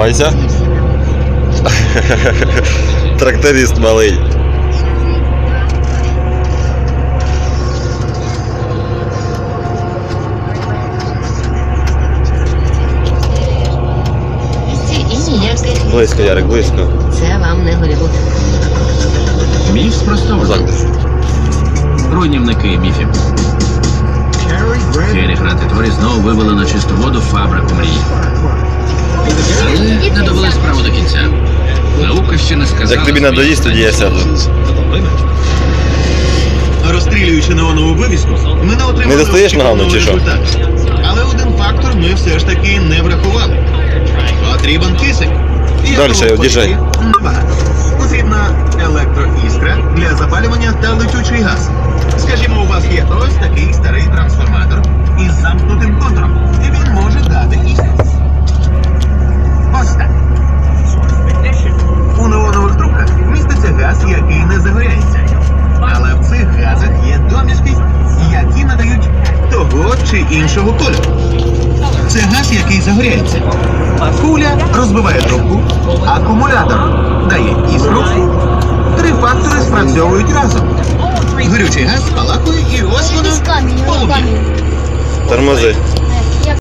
Рубайся. Тракторист малий. Близько, Ярик, близько. Це вам не Голівуд. Міф спростовано. Завжди. Руйнівники міфів. Фері грати творі знову вивели на чисту воду фабрику мрії. Але не довели справу до кінця. Наука ще не сказала. Як тобі надоїсть, тоді я сяду. Розстрілюючи неонову вивіску, ми не отримали Не достаєш нагавно, чи що? Але один фактор ми все ж таки не врахували. Потрібен кисень. І Дальше, його одіжай. Потрібна електроіскра для запалювання та летючий газ. Скажімо, у вас є ось такий старий трансформатор із замкнутим контуром, і він може дати іскру. Ось так. У неонових трубках міститься газ, який не загоряється. Але в цих газах є домішки, які надають того чи іншого кольору. Це газ, який загоряється. Куля розбиває трубку, акумулятор дає іскру. Три фактори спрацьовують разом. Горючий газ спалахує і ось воно полум'я. Тормози.